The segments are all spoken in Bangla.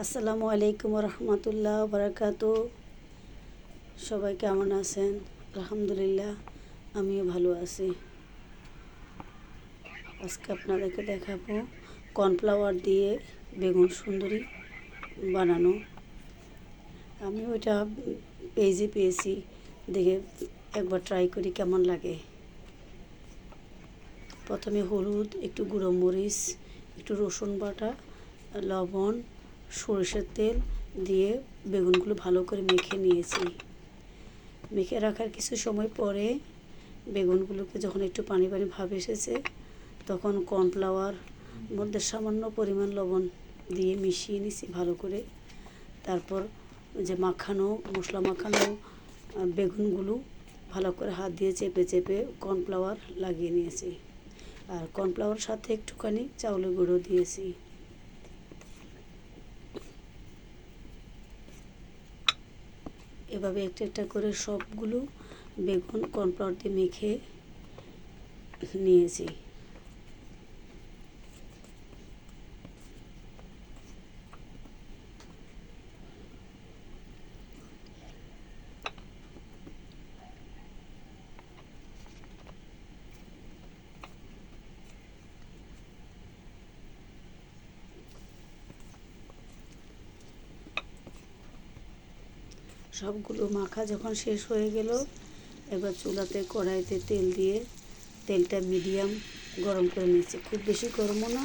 আসসালামু আলাইকুম রহমতুল্লাহ বারাকাতু। সবাই কেমন আছেন? আলহামদুলিল্লাহ, আমিও ভালো আছি। আজকে আপনাদেরকে দেখাবো কর্নফ্লাওয়ার দিয়ে বেগুন সুন্দরী বানানো। আমি ওইটা পেজে পেয়েছি, দেখে একবার ট্রাই করি কেমন লাগে। প্রথমে হলুদ, একটু গুঁড়ো মরিচ, একটু রসুন বাটা, লবণ সরষের তেল দিয়ে বেগুনগুলো ভালো করে মেখে নিয়েছি। মেখে রাখার কিছু সময় পরে বেগুনগুলোকে যখন একটু পানি পানি ভাব এসেছে, তখন কর্নফ্লাওয়ার মধ্যে সামান্য পরিমাণ লবণ দিয়ে মিশিয়ে নিছি ভালো করে। তারপর যে মাখানো, মশলা মাখানো বেগুনগুলো ভালো করে হাত দিয়ে চেপে চেপে কর্নফ্লাওয়ার লাগিয়ে নিয়েছি। আর কর্নফ্লাওয়ার সাথে একটুখানি চাউলের গুঁড়ো দিয়েছি। এভাবে একটা একটা করে সবগুলো বেগুন কর্নফ্লাওয়ার দিয়ে মেখে নিয়েছি। সবগুলো মাখা যখন শেষ হয়ে গেল, এবার চুলাতে কড়াইতে তেল দিয়ে তেলটা মিডিয়াম গরম করে নিয়েছি। খুব বেশি গরমও না,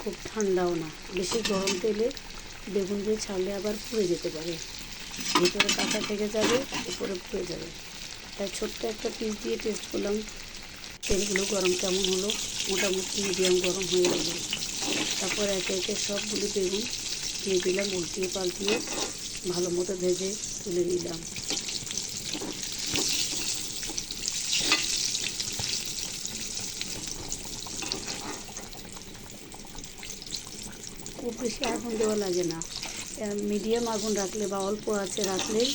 খুব ঠান্ডাও না। বেশি গরম তেলে বেগুন দিয়ে ছাড়লে আবার পুড়ে যেতে পারে। ভিতরে কাঁচা থেকে যাবে, উপরে পুড়ে যাবে। তাই ছোট্ট একটা পিস দিয়ে টেস্ট করলাম। তেলগুলো গরম কেমন হলো? মোটামুটি মিডিয়াম গরম হয়ে গেল। তারপর একে একে সবগুলো বেগুন দিয়ে দিলাম, উল্টিয়ে পাল্টিয়ে। ভালো মতো ভেজে তুলে নিলাম। খুব বেশি আগুন দেওয়া লাগে না। মিডিয়াম আগুন রাখলে বা অল্প আছে রাখলেই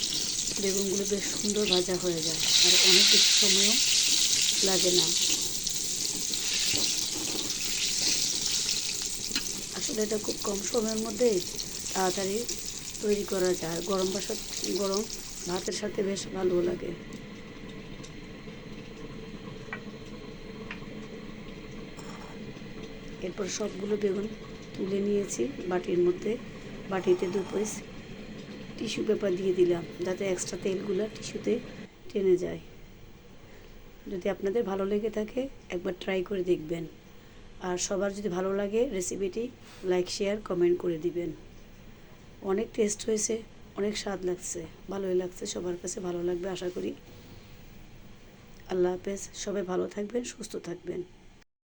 বেগুনগুলো বেশ সুন্দর ভাজা হয়ে যায়, আর অনেক বেশি সময়ও লাগে না। আসলে এটা খুব কম সময়ের মধ্যেই তাড়াতাড়ি তৈরি করা যায়। গরম বাসা, গরম ভাতের সাথে বেশ ভালো লাগে। এরপর সবগুলো বেগুন তুলে নিয়েছি বাটির মধ্যে। বাটিতে দু পিস টিস্যু পেপার দিয়ে দিলাম, যাতে এক্সট্রা তেলগুলো টিস্যুতে টেনে যায়। যদি আপনাদের ভালো লেগে থাকে, একবার ট্রাই করে দেখবেন। আর সবার যদি ভালো লাগে রেসিপিটি লাইক শেয়ার কমেন্ট করে দিবেন। অনেক টেস্ট হয়েছে, অনেক স্বাদ লাগছে, ভালোই লাগছে, সবার কাছে ভালো লাগবে, আশা করি। আল্লাহ হাফেজ, সবাই ভালো থাকবেন, সুস্থ থাকবেন।